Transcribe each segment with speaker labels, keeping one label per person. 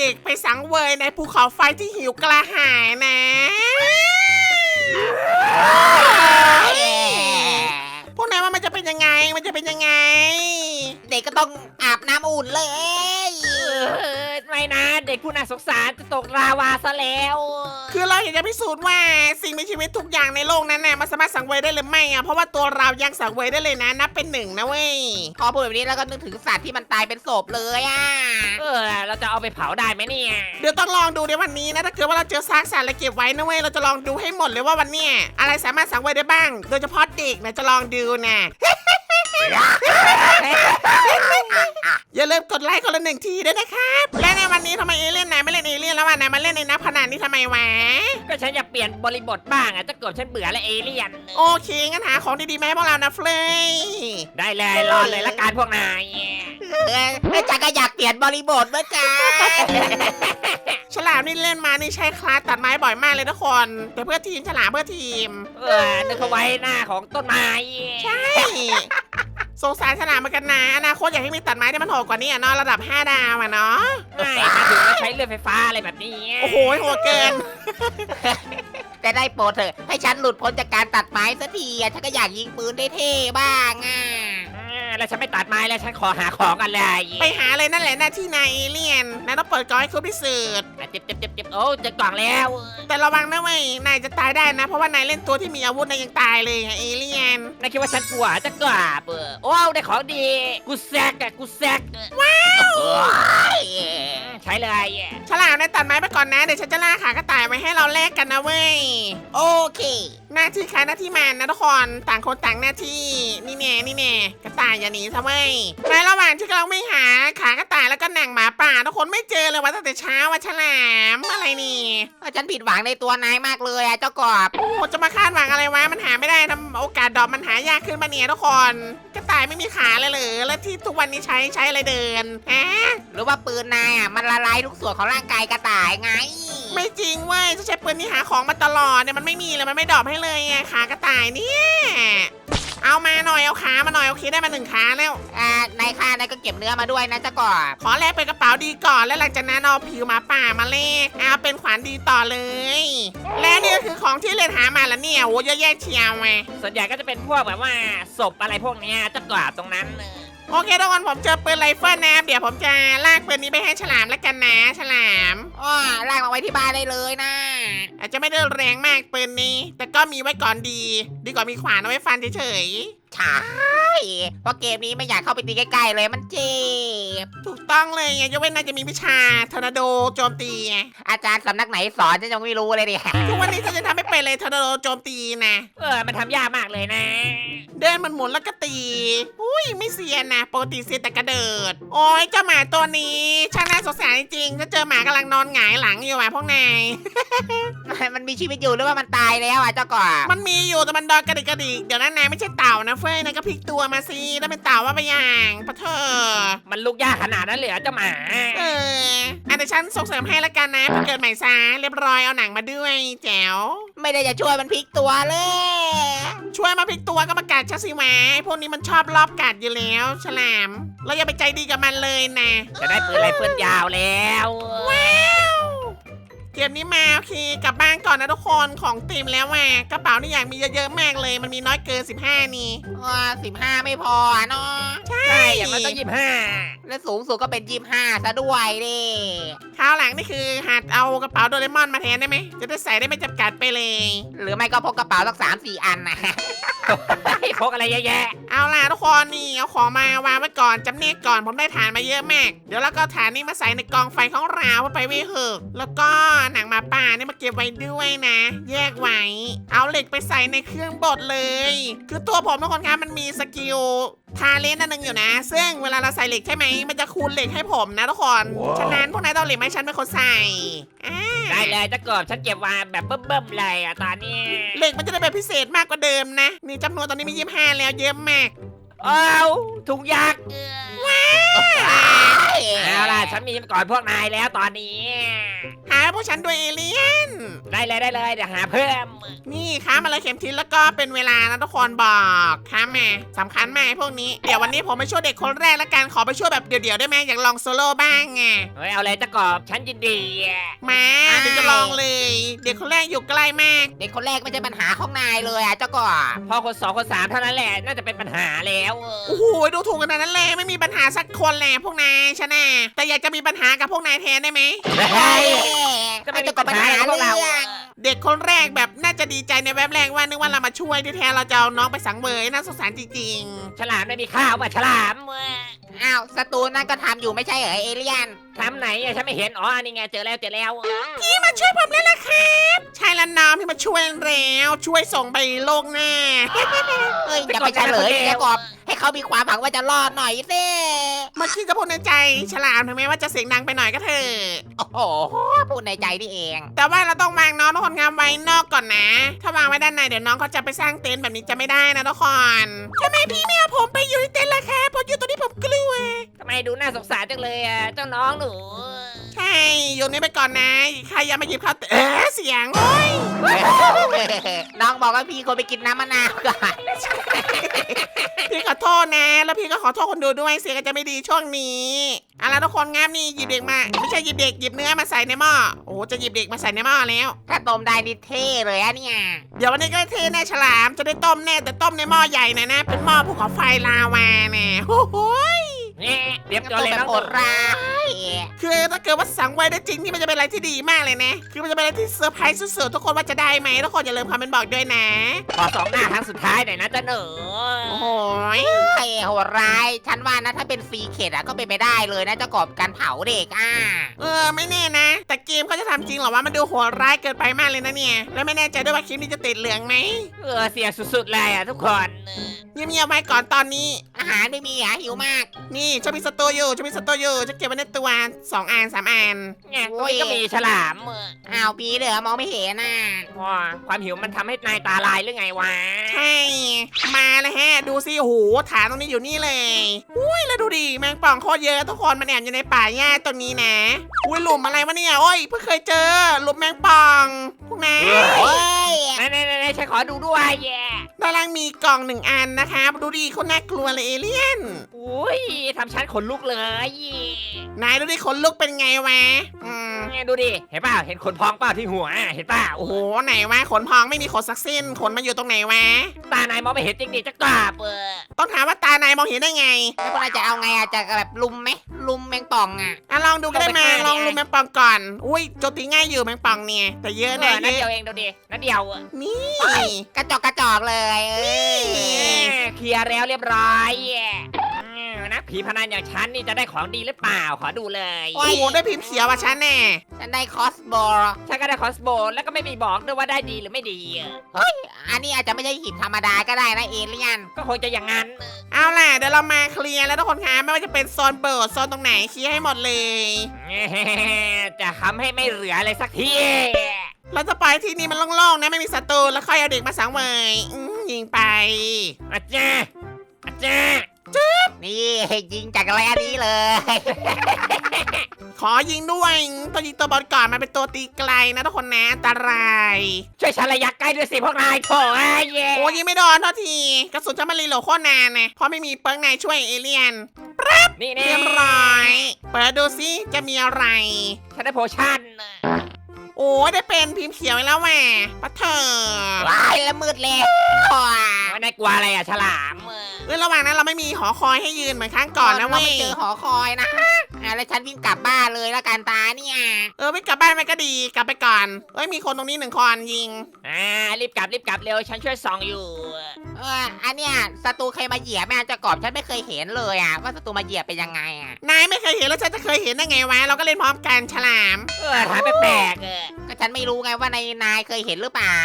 Speaker 1: เด็กไปสังเวยในภูเขาไฟที่หิวกระหายนะพวกนายว่ามันจะเป็นยังไง มันจะเป็นยังไง
Speaker 2: เด็กก็ต้องอาบน้ำอุ่นเลย
Speaker 3: เออ ไม่นะ เด็กผู้น่าสงสารจะตกลาวาซะแล้ว
Speaker 1: คือเราอยากจะพิสูจน์ว่าสิ่งมีชีวิตทุกอย่างในโลกนั้นน่ะมันสามารถสังเวยได้หรือไม่อะเพราะว่าตัวเรายังสังเวยได้เลยนะนับเป็นหนึ่งนะเว้ย
Speaker 2: พอพูดแบบนี้แล้วก็นึกถึงสัตว์ที่มันตายเป็นศพเลยอะ
Speaker 3: เออเราจะเอาไปเผาได้ไหมเนี่ย
Speaker 1: เดี๋ยวต้องลองดูในวันนี้นะถ้าเกิดว่าเราเจอซากสัตว์แล้วเก็บไว้นะเว้ยเราจะลองดูให้หมดเลยว่าวันเนี้ยอะไรสามารถสังเวยได้บ้าง โดยเฉพาะเด็กนะจะลองดูนะ อย่าลืมกดไลค์คนละหนึ่งทีด้วยนะครับ และในวันนี้ทำไมเอเลี่ยนนายไม่เล่นเอเลี่ยนแล้ววะนายมาเล่นในนักพนันนี่ทำไมวะ
Speaker 3: ก็ฉันอยากเปลี่ยนบริบทบ้างอะจะเกิดฉันเบื่อและเอเลี่ยน
Speaker 1: โอเคงั้นหาของดีๆมาให้พวกเรานะเฟลย
Speaker 3: ได้เลยรอเลยละการพวกนาย
Speaker 2: เออแล้วจันก็อยากเปลี่ยนบริบทเหมือนกัน
Speaker 1: ฉลามนี่เล่นมานี่ใช้คลาสตัดไม้บ่อยมากเลยทุกคน แต่เพื่อทีมฉลามเพื่อทีม
Speaker 3: เออนึกเอาไว้หน้าของต้นไม้
Speaker 1: ใช่ สงสารฉลามเหมือนกันนะอนาคตอยากให้มีตัดไม้ที่มันโหดกว่านี้อะเนาะระดับ 5 ดาวอะเนาะ
Speaker 3: ไม่มาถึงก็ใช้เลื่อยไฟฟ้าอะไรแบบนี้
Speaker 1: โอ้โหโหดเกิน
Speaker 2: แต่ได้โปรดเถอะ ให้ฉันหลุดพ้นจากการตัดไม้สักทีอะฉันก็อยากยิงปืนได้เท่บ้างอะ
Speaker 3: อ่าแล้วฉันไม่ตัดไม้แล้วฉันขอหาของกันเลย
Speaker 1: ไปหาเลยนั่นแหละหน้าที่นายเอเลี่ยนนายต้องเปิดกล่องให้ครบที่สุด
Speaker 3: อะเจ็บเจ็บเจ็บเจ็บ โอ้เจะกล่องแล้ว
Speaker 1: แต่ระวังนะเว้ยนายจะตายได้นะ เพราะว่านายเล่นตัวที่มีอาวุธนายยังตายเลยอะเอเลี่ยน
Speaker 3: นายคิดว่าฉันกลัวจะกลับเออโอ้ได้ของดี กูแซกอะกูแซก
Speaker 2: โอ้ย
Speaker 3: ใช้เลย
Speaker 1: ฉลามนายตัดไม้ไปก่อนนะเดี๋ยวฉันจะล่าขากระต่ายไว้ให้เราแลกกันนะเว้ย
Speaker 2: โอเค
Speaker 1: หน้าที่ใครหน้าที่มันนะทุกคนต่างคนต่างหน้าที่นี่แน่นี่แน่กระต่ายอย่าหนีซะเว้ยในระหว่างที่กำลังไม่หาขากระต่ายแล้วก็หนังหมาป่าทุกคนไม่เจอเลยว่าตั้งแต่เช้าว่าฉลามอะไรนี่
Speaker 2: ฉันผิดหวังในตัวนายมากเลยอะเจ้ากบ
Speaker 1: โอ้โหจะมาคาดหวังอะไรวะ มันหาไม่ได้ทำโอกาสดรอปมันหายากขึ้นมาเนี่ยทุกคน กระต่ายไม่มีขาเลยเหรอแล้วที่ทุกวันนี้ใช้ใช้อะไรเดินฮะ
Speaker 2: หรือว่าปืนนายอะมันละลายทุกส่วนของร่างกายกระต่ายไง
Speaker 1: ไม่จริงเว้ยจะใช้ปืนที่หาของมาตลอดเนี่ยมันไม่มีเลยมันไม่ดรอปให้เลยไงขากระต่ายเนี่ย เอามาหน่อยเอาขามาหน่อยโอเคได้มาหนึ่งขาแล้ว
Speaker 2: อ่านายค่านายก็เก็บเนื้อมาด้วยนะเจ้ากบ
Speaker 1: ขอแลกเป็นกระเป๋าดีก่อนแล้วหลังจากนั้นเอาผิวหมาป่ามาเลกเอาเป็นขวานดีต่อเลย และนี่ก็คือของที่เรียนหามาแล้วเนี่ยโอ้เยอะแยะเชียวไง
Speaker 3: ส่วนใหญ่ก็จะเป็นพวกแบบว่าศพอะไรพวกเนี้ยจะกลับตรงนั้นเออ
Speaker 1: โอเคทุกคนผมเจอปืนไรเฟิลนะเดี๋ยวผมจะลากปืนนี้ไปให้ฉลามแล้วกันนะฉลาม
Speaker 2: อ้อลากมาไว้ที่บ้านได้เลยนะ
Speaker 1: อาจจะไม่ได้แรงมากปืนนี้ แต่ก็มีไว้ก่อนดี ดีกว่ามีขวานเอาไว้ฟันเฉย
Speaker 2: ใช่เพราะเกมนี้ไม่อยากเข้าไปตีใกล้ๆเลยมันเจ็บ
Speaker 1: ๆ ถูกต้องเลยไงยกเว้นนายจะมีวิชาทอร์นาโดโจมตีไง
Speaker 2: อาจารย์สำนักไหนสอนฉันยังไม่รู้เลยดิ
Speaker 1: ทุกวันนี้ฉันจะทำไม่เป็นเลยทอร์นาโดโจมตีนะ
Speaker 3: เออ มันทำยากมากเลยนะ
Speaker 1: เดินมันหมุนแล้วก็ตี อุ้ยไม่เซียนนะปกติเซียนแต่กระเดิด โอ้ยเจ้าหมาตัวนี้ช่างน่าสงสารจริงๆจะเจอหมากำลังนอนหงายหลังอยู่อะพวกนาย
Speaker 2: มันมีชีวิตอยู่หรือว่ามันตายแล้วอะเจ้ากบ
Speaker 1: มันมีอยู่แต่มันดอนกระดิกกระดิกเดี๋ยวนั้นนายไม่ใช่เต่านะเฟ้ยนายก็พลิกตัวมาสิถ้าเป็นเต่าว่าไปอย่างปะเธอ
Speaker 3: มันลุกยากขนาดนั้นเลยเหรอเจ้าหมา
Speaker 1: เอออันเดี๋ยวฉันส่งเสริมให้ละกันนะไปเกิดใหม่ซะเรียบร้อยเอาหนังมาด้วยแจ๋ว
Speaker 2: ไม่ได้จะช่วยมันพลิกตัวเลย
Speaker 1: ช่วยมาพลิกตัวก็มากัดชัสิวะไอ้พวกนี้มันชอบรอบกัดอยู่แล้ว ฉลาม เราอย่าไปใจดีกับมันเลยนะ
Speaker 3: จะได้ปืนไรเฟิลยาวแล้ว
Speaker 1: เกมนี้มาโอเคกลับบ้านก่อนนะทุกคนของเต็มแล้วว่ะกระเป๋านี่อยากมีเยอะๆมากเลย มันมีน้อยเกิน 15 นี่
Speaker 2: ว่าสิบห้าไม่พออะเนาะ
Speaker 1: ใช่
Speaker 3: ใช่ อย่างน้อยต้องยี่สิบห้า
Speaker 2: และสูงสุดก็เป็นยี่ห้าซะด้วยดิ
Speaker 1: คราวหลังนี่คือหัดเอากระเป๋าโดเรมอนมาแทนได้ไหม จะได้ใส่ได้ไม่จำกัดไปเลย
Speaker 2: หรือไม่ก็พกกระเป๋าสักสามสี่อันนะ
Speaker 3: พกอะไรเยอะแยะ
Speaker 1: เอาล่ะทุกคนนี่เอาของมาวางไว้ก่อนจำเนียกก่อนผมได้ฐานมาเยอะมาก เดี๋ยวเราก็เอาฐานนี้มาใส่ในกองไฟของเราเพื่อไปวิหึกแล้วก็หนังหมาป่านี่มาเก็บไว้ด้วยนะ แยกไว้ เอาเหล็กไปใส่ในเครื่องบดเลย คือตัวผมทุกคนครับมันมีสกิลทาเลนต์อันหนึงอยู่นะ ซึ่งเวลาเราใส่เหล็กใช่ไหมมันจะคูณเหล็กให้ผมนะทุกคน ฉะนั้นพวกนายต้องเอาเหล็กมาให้ฉันเป็นคนใส่อ่า
Speaker 3: ได้เลยจะกบฉันเก็บมาแบบเบิ่มๆเลยอะตอนนี้
Speaker 1: เหล็กมันจะได้แบบพิเศษมากกว่าเดิมนะ นี่จำนวนตอนนี้มียี่ห้าแล้วเยอะมาก
Speaker 3: อ้าวถุงยักษ์เอาล่ะฉันมีก่อนพวกนายแล้วตอนนี้
Speaker 1: หาให้พวกฉันด้วยเอเลี่ยน
Speaker 3: ได้เลยได้เลยเดี๋ยวหาเพิ่ม
Speaker 1: นี่ค้ามาเลยเข็มทิศแล้วก็เป็นเวลานะทุกคนบอกค้ามาสำคัญมากไอ้พวกนี้ เดี๋ยววันนี้ผมไปช่วยเด็กคนแรกแล้วกันขอไปช่วยแบบเดี่ยวๆได้ไหมอยากลองโซโล่บ้างไง
Speaker 3: เฮ้ยเอาเลยตะกอบฉันยินดีอะ
Speaker 1: มาเดี๋ยวจะลองเลย เด็กคนแรกอยู่ใกล้มาก
Speaker 2: เด็กคนแรกไม่ใช่ปัญหาของนายเลยอะเจ้ากบ
Speaker 3: พอคนสองคนสามเท่านั้นแหละน่าจะเป็นปัญหาแล้วเออ
Speaker 1: โอ้โหดูถูกกันนั้นเลยไม่มีปัญหาสักคนแหละพวกนายชนะแต่อยากจะมีปัญหากับพวกนายแทนได้ไหม
Speaker 2: เฮ้ย
Speaker 3: ก็ไม่
Speaker 2: ไอ้
Speaker 3: มี
Speaker 2: เจ้าก
Speaker 3: ปั
Speaker 2: บ
Speaker 3: ญ
Speaker 2: ปัญ
Speaker 3: หา
Speaker 2: หา
Speaker 3: กับพวกเรา
Speaker 2: เรื่อง
Speaker 1: เด็กคนแรกแบบน่าจะดีใจในแวบแรกว่านึกว่าเรามาช่วยที่แท้เราจะเอาน้องไปสังเวยน่าสงสารจริง
Speaker 3: ฉลามไม่มีข้าวป่ะฉลามเว้ย
Speaker 2: อ้าวสตูนั่นก็ทำอยู่ไม่ใช่เหรอเอเลี่ยน
Speaker 3: ทำไหนอะฉันไม่เห็น อ๋ออันนี้ไงเจอแล้วเจอแล้ว
Speaker 1: ๆพี่มาช่วยผมแล้วล่ะครับใช่แล้วน้องพี่มาช่วยแล้วช่วยส่งไปโลกหน้า
Speaker 2: เอ้ยอย่าไปเฉลยเจ้ากบให้เขามีความหวังว่าจะรอดหน่อยสิ
Speaker 1: มาคิดจะพูดในใจฉลามถึงแม้ว่าจะเสียงดังไปหน่อยก็เถอะ
Speaker 2: โอ้โหพูดในใจนี่เอง
Speaker 1: แต่ว่าเราต้องวางน้องทุกคนงามไว้นอกก่อนนะ ถ้าวางไว้ด้านในเดี๋ยวน้องเขาจะไปสร้างเต็นท์แบบนี้จะไม่ได้นะทุกคนทำไมพี่ไม่เอาผมไปอยู่ในเต็นท์ล่ะคะผมอยู่ตรงนี้ผมกลัว
Speaker 3: ทำไมดูน่าสงสารจังเลยอะเจ้าน้องหนู
Speaker 1: ใช่อยู่นี่ไปก่อนนะใครอยังมาหยิบข้าวเตเออเสียงโอ้ย
Speaker 2: น้องบอกว่าพี่ควรไปกินน้ำมะนาวก่อน
Speaker 1: พี่ขอโทษนะ แล้วพี่ก็ขอโทษคนดูด้วยเสียงก็จะไม่ดีช่วงนี้เอาล่ะทุกคนงามนี่หยิบเด็กมา ไม่ใช่หยิบเด็กหยิบเนื้อมาใส่ในหม้อโอ้โหจะหยิบเด็กมาใส่ในหม้อแล้ว
Speaker 2: ถ้าต้มได้นี่เท่เลยอะเนี่ย
Speaker 1: เดี๋ยววันนี้ก็เทแน่ฉลามจะได้ต้มแน่แต่ต้มในหม้อใหญ่หนะนะ เป็นหม้อภูเขาไฟลาวาแน่โอ้โห ย
Speaker 3: เนี่ยเรียบ
Speaker 2: ต้
Speaker 3: ตัว
Speaker 2: ม
Speaker 3: เลย
Speaker 2: แบ
Speaker 3: น้
Speaker 2: บ
Speaker 3: อง
Speaker 2: โห
Speaker 3: หนู
Speaker 2: ดร้าย
Speaker 1: คือถ้าเกิดว่าสังไว้ได้จริงนี่มันจะเป็นอะไรที่ดีมากเลยนะ คือมันจะเป็นอะไรที่เซอร์ไพรส์สุดๆทุกคนว่าจะได้ไหมทุกคนอย่าลืมคอมเมนต์บอกด้วยนะ
Speaker 3: ขอสองหน้าครั้งสุดท้ายหน่อยนะเจ้าหนู
Speaker 1: โอ้โหย
Speaker 2: เท่โหดร้ายฉันว่านะถ้าเป็นซีเข็ดอะก็เป็นไปได้เลยนะเจ้ากบการเผาเด็กอะ
Speaker 1: เออไม่แน่นะ แต่เกมเขาจะทำจริงเหรอว่ามันดูโหดร้ายเกินไปมากเลยนะเนี่ย แล้วไม่แน่ใจด้วยว่าคลิปนี้จะติดเหลืองไหม
Speaker 3: เออเสียสุดๆเลยอะทุกคน
Speaker 1: เงียบๆไว้ก่อนตอนนี้
Speaker 2: อาหารไม่มีอะหิวมาก
Speaker 1: นี่จะมีสตูอยู่จะมีสตูอยู่จะเก็บไว้ในตัวสองอันสามอัน
Speaker 3: เนี่ยตรงนี้ก็มีฉลามเออ
Speaker 2: อ้าวปีเหลือมองไม่เห็นน่ะ
Speaker 3: ว้าความหิวมันทำให้นายตาลายหรือไงวะ
Speaker 1: ใช่ มาเลยฮะ ดูสิโอ้โหฐานตรงนี้อยู่นี่เลยอุ้ยแล้วดูดิแมงป่องโคตรเยอะทุกคนมันแอบอยู่ในป่าหญ้าตรงนี้นะอุ้ยหลุมอะไรวะเนี่ยโอ้ยเพิ่งเคยเจอหลุมแมงป่องพวกนาย
Speaker 2: เฮ้ย
Speaker 3: นายนายนายฉันขอดูด้วยแย่
Speaker 1: ด้านล่างมีกล่องหนึ่งอันนะครับดูดิคนน่ากลัวเลยเอเลี่ยน
Speaker 3: อุ้ยทำฉันขนลุกเลย
Speaker 1: นายดูดิขนลุกเป็นไงวะอืม
Speaker 3: เนี่ยดูดิ เห็นเปล่าเห็นขนพองเปล่าที่หัวอะเห็นเปล่า
Speaker 1: โอ้โหไหนวะขนพองไม่มีขนสักสิ้นขนมาอยู่ตรงไหนวะ
Speaker 3: ตานายมองไม่เห็นจริงดิจะกราบเออ
Speaker 1: ต้องถามว่าตานายมองเห็นได้ไง
Speaker 2: แล้วพวกนายจะเอาไงอะจะแบบลุมไหมลุมแมงป่องอะ
Speaker 1: อะลองดูก็ได้มาลองลุมแมงป่องก่อน อุ้ยโจมตีง่ายอยู่แมงป่องเนี่ย แต่เยอะ
Speaker 3: เอ
Speaker 1: นะ
Speaker 3: อนั่น
Speaker 1: เย
Speaker 3: เดียว
Speaker 1: อะ
Speaker 3: เองดูดินั่นเดียวอะ
Speaker 1: นี่
Speaker 2: กระจอกกระจอกเลยเออ
Speaker 3: เอ้ยเคลียร์แล้วเรียบร้อยอืมนะ ผีพนันอย่างฉันนี่จะได้ของดีหรือเปล่าขอดูเลย
Speaker 1: โอ้โหได้พิมพ์เขียวอะฉันแน่
Speaker 2: ฉันได้คอสบอล
Speaker 3: ฉันก็ได้คอสโบแล้วก็ไม่มีบอกด้วยว่าได้ดีหรือไม่ดีอะ
Speaker 2: อันนี้อาจจะไม่ใช่หินธรรมดาก็ได้นะเอเลี่ยน
Speaker 3: ก็คงจะอย่างนั้น
Speaker 1: เอาล่ะเดี๋ยวเรามาเคลียร์แล้วทุกคนคะไม่ว่าจะเป็นโซนเปิดโซนตรงไหนเคลียร์ให้หมดเลย
Speaker 3: จะทำให้ไม่เหลืออะไรสักที
Speaker 1: เราจะปล่อยที่นี่มันโล่งๆนะไม่มีศัตรูแล้วค่อยเอาเด็กมาสังเวยอืมยิงไป
Speaker 3: อาจารย์อาจารย์
Speaker 2: นี่ยิงจากระยะนี้เลย
Speaker 1: ขอยิงด้วยตัวยิงตัวบอลก่อนมันเป็นตัวตีไกลนะทุกคนนะอันตราย
Speaker 3: ช่วยฉันระยะใกล้ด้วยสิพวกนายโถไอ้เย่
Speaker 1: โอ้ยิงไม่โดนเท่าทีกระสุนจะมารีโหลดโคตรนานนะเพราะไม่มีเปิร์กนายช่วยเอเลี่ยน
Speaker 3: นี่
Speaker 1: เรี
Speaker 3: นี่
Speaker 1: ยบร้อย เปิดดูสิจะมีอะไร
Speaker 3: ฉันได้โพชั่น
Speaker 1: โอ้ยได้เป็นพิมพ์เขียวไปแล้วแหม่ปะเถอะ
Speaker 2: ว้ายแล้วมืดเลยว้า
Speaker 3: ไม่ได้กลัวอะไรอะฉลาม
Speaker 1: เออ ระหว่างนั้นเราไม่มีหอคอยให้ยืนเหมือนครั้งก่อนนะ
Speaker 2: เรา
Speaker 1: เว้
Speaker 2: ไม่
Speaker 1: ย
Speaker 2: เจอหอคอยนะอะแล้วฉันวิ่งกลับบ้านเลยแล้วกันตาเนี่ย
Speaker 1: เออไม่กลับบ้านมันก็ดีกลับไปก่อนเอ้ยมีคนตรงนี้หนึ่งคนยิง
Speaker 3: อ่ารีบกลับรีบกลับเร็วฉันช่วยส่องอยู่
Speaker 2: เอออันเนี้ยศัตรูเคยมาเหยียบแม่จะกรอบฉันไม่เคยเห็นเลยอะว่าศัตรูมาเหยียบเป็นยังไงอะ
Speaker 1: นายไม่เคยเห็นแล้วฉันจะเคยเห็นได้ไงวะเราก็เล่นพร้อมกันฉลาม
Speaker 3: เออถามแปลกๆเออ
Speaker 2: ก็ ฉันไม่รู้ไงว่าในนายเคยเห็นหรือเปล่า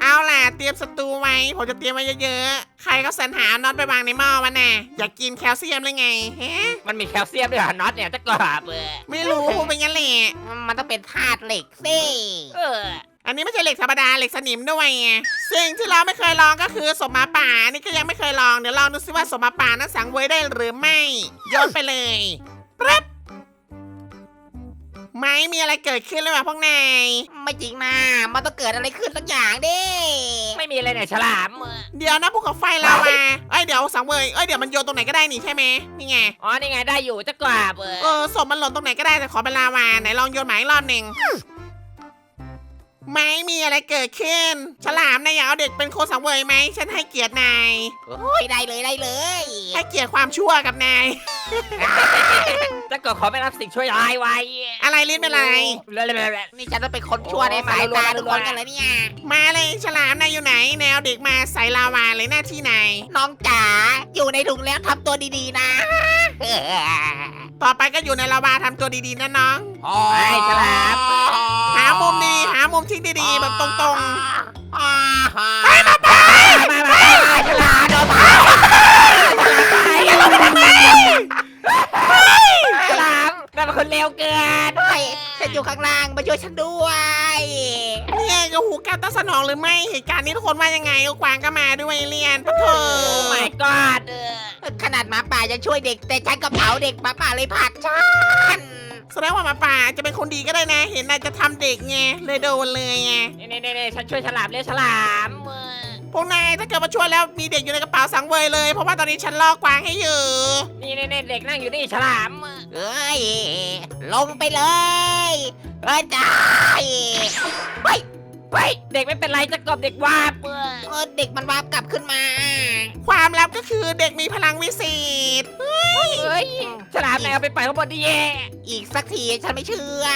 Speaker 1: เอาล่ะเตรียมศัตรูไว้ ผมจะเตรียมไว้เยอะๆ ใครก็สรรหาน็อตไปวางในหม้อวะน่ะ อยากกินแคลเซียมเลยไงเฮ้
Speaker 3: มันมีแคลเซียมด้วยเหรอน็อตเนี่ยจะกราบเออ
Speaker 1: ไม่รู้พูดไปงั้นแหละ
Speaker 2: มันต้องเป็นธาตุเหล็กสิ
Speaker 3: เออ
Speaker 1: อันนี้ไม่ใช่เหล็กธรรมดาเหล็กสนิมด้วยไงสิ่งที่เราไม่เคยลองก็คือสมหมาป่านี่ก็ยังไม่เคยลองเดี๋ยวลองดูซิว่าสมหมาป่านั้นสังเวยได้หรือไม่โยนไปเลยปั๊บ ไม่มีอะไรเกิดขึ้นหรือเปล่าพวกนาย
Speaker 2: ไม่จริงนะมันต้องเกิดอะไรขึ้นสักอย่างดิ
Speaker 3: ไม่มีอะไรเนี่ยฉลาม
Speaker 1: เดี๋ยวนะภูเขาไฟลาวาเอ้ยเดี๋ยวสังเวยเอ้ยเดี๋ยวมันโยนตรงไหนก็ได้นี่ใช่ไหมนี่ไง
Speaker 3: อ๋อนี่ไงได้อยู่จะกราบเอ
Speaker 1: เอ
Speaker 3: อ
Speaker 1: อศพมันหล่นตรงไหนก็ได้แต่ขอเป็นลาวาไหนลองโยนหมาอีกรอบหนึ่ง ไม่มีอะไรเกิดขึ้น ฉลามนายอยากเอาเด็กเป็นโคสังเวยไหม ฉันให้เกียรตินาย
Speaker 2: โอ้ยได้เลยได้เลย
Speaker 1: ให้เกียรติความชั่วกับนาย
Speaker 3: จะกดขอไม่รับสิ่งช่วยร้ายไว้
Speaker 1: อะไรลิ้นเป็นไร
Speaker 3: เร็วๆ
Speaker 2: นี่ฉันต้องเป็นคนชั่วในสายตาทุกคนกันเลยเนี่ย
Speaker 1: มาเลยฉลามนายอยู่ไหน แนวเด็กมาใส่ลาวาเลยหน้าที่นาย
Speaker 2: น้องจ๋าอยู่ในถุงแล้วทำตัวดีๆนะ
Speaker 1: ต่อไปก็อยู่ในลาวาทำตัวดีๆนะน้อง
Speaker 3: ๆไปฉลาม
Speaker 1: หา มุมดีหามุมที่ดีๆแบบตรง
Speaker 2: ไปมาไป
Speaker 3: มามามาฉลามโดนฉลามนั่นเป็นคนเลวเกิน
Speaker 2: ฉันอยู่ข้างล่างมาช่วยฉันด้วย
Speaker 1: ๆเนี่ยก็หูการตั้งสนองหรือไม่เหตุการณ์นี้ทุกคนว่ายังไงก็กวางก็มาด้วยเรียนปะเถอ
Speaker 3: โอ้ะ my god เออ
Speaker 2: ข นาดหมาป่ายังช่วยเด็ก แต่ฉันก็เผาเด็กหมาป่าเลยผลักฉัน
Speaker 1: แสดงว่าหมาป่าจะเป็นคนดีก็ได้นะ เห็นนายจะทำเด็กไงเลยโดนเลยไง
Speaker 3: นี่นี่นี่ฉันช่วยฉลามเรียกฉลามเออ
Speaker 1: พวกนายถ้าเกิดมาช่วยแล้วมีเด็กอยู่ในกระเป๋าสังเวยเลย เพราะว่าตอนนี้ฉันลอกกวางให้อยู่
Speaker 3: นี่นี่นี่เด็กนั่งอยู่นี่ฉลามเออ
Speaker 2: เอ้ยลงไปเลยเอ้ยจ้า
Speaker 3: ไปเด็กไม่เป็นไรจะกบเด็กวาบเออ
Speaker 2: เออเด็กมันวาบกลับขึ้นมา
Speaker 1: ความลับก็คือเด็กมีพลังวิเศษ
Speaker 3: เฮ้ยฉลามนายเอาไปปล่อยข้างบนดิเย่
Speaker 2: อีกสักทีฉันไม่เชื่อ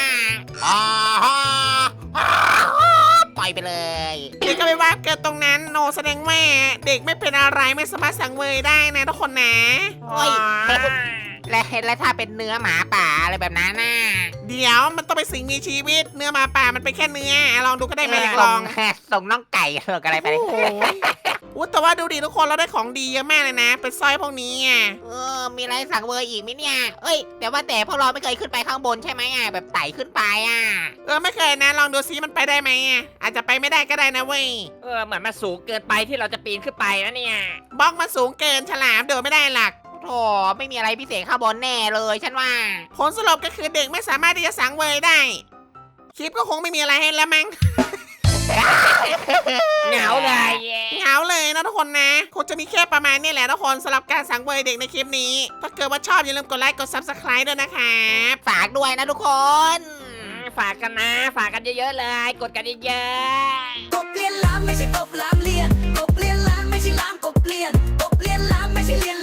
Speaker 2: ปล่อยไปเลย
Speaker 1: เด็กก็ไปว่าเกิดตรงนั้นโนแสดงว่าเด็กไม่เป็นอะไรไม่สามารถสังเวยได้นะทุกคนนะ
Speaker 2: โอ้ย และและถ้าเป็นเนื้อหมาป่าอะไรแบบนั้นน่ะ
Speaker 1: เดี๋ยวมันต้องเป็นสิ่งมีชีวิต เนื้อหมาป่ามันเป็นแค่เนื้ออะลองดูก็ได้ไหมอยากลอง
Speaker 2: ส่งน้องไก่เถอะอะไรไป
Speaker 1: โอ้โหอุ๊ยแต่ว่าดูดิทุกคนเราได้ของดีเยอะมากเลยนะ เป็นสร้อยพวกนี้อะ
Speaker 2: เออมีอะไรสั่งเวอร์อีกไหมเนี่ยเอ้ย แต่ว่าแต่พวกเราไม่เคยขึ้นไปข้างบนใช่ไหมอะแบบไต่ขึ้นไปอะ
Speaker 1: เออไม่เคยนะ ลองดูซิมันไปได้ไหมอะอาจจะไปไม่ได้ก็ได้นะเว้ย
Speaker 3: เออเหมือนมันสูงเกินไปที่เราจะปีนขึ้นไปนะเนี่ย
Speaker 1: บล็อกมันสูงเกินฉลามเดินไม่ได้หลัก
Speaker 2: ถไม่มีอะไรพิเศษข้างบนแน่เลยฉันว่า
Speaker 1: ผลสรุปก็คือเด็กไม่สามารถที่จะสังเวยได้ คลิปก็คงไม่มีอะไรให้แล้วมั้ง
Speaker 3: เหงาเลย
Speaker 1: เหงาเลยนะทุกคนนะคงจะมีแค่ประมาณนี้แหละทุกคนสำหรับการสังเวยเด็กในคลิปนี้ ถ้าเกิดว่าชอบอย่าลืมกดไลค์กด subscribe ด้วยนะครับ
Speaker 2: ฝากด้วยนะทุกคน
Speaker 3: ฝากกันนะ ฝากกันเยอะๆเลย กดกันเยอะก
Speaker 4: บเลียนล้ำไม่ใช่กบล้ำเลียนกบเลียนล้ำไม่ใช่ล้ำกบเลียนกบเลียนล้ำไม่ใช่เลียน